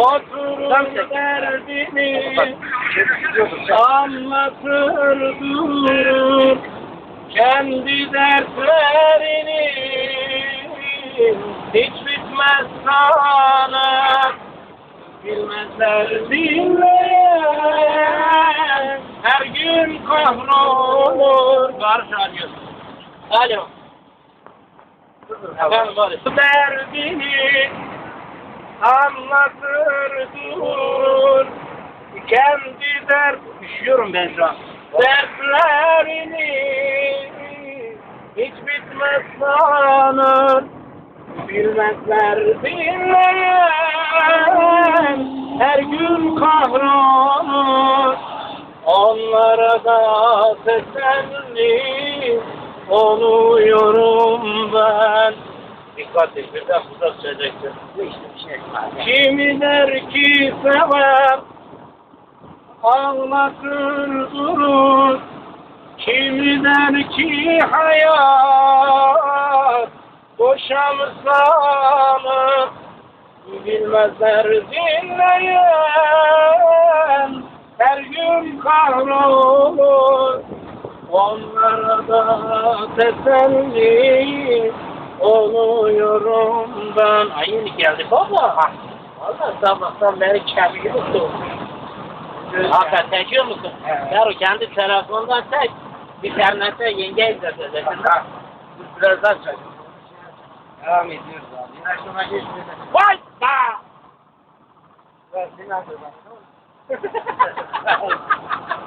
Oturur derdini anlatır durur kendi dertlerini. Hiç bitmez sanır bilmezler dinleyen her gün kahrolur. Barış arıyor Alo. Efendim Bu anlatır durur kendi dert üşüyorum ben şu an. Dertlerini hiç bitmez sanır. Bilmezler dinleyen her gün kahrolur. Onlara da teselli oluyorum ben dikkat et birden fırsat söyleyeceksin Bu işte bir şey var. Kimi der ki sever ağlatır durur. Kimi der ki hayat boşa mı? Sanır Bilmezler dinleyen her gün kahrolur. Onlara da teselli oluyorum ben. Ay yeni geldi baba. Valla sabahtan beri kemiği tuttu. Hakikaten çekiyor musun? Evet. Yaro kendi telefondan çek. İnternette yenge dur birazdan çek. Devam ediyoruz abi. Yine şuna geçmedi. Vay be! Ben seni anladım.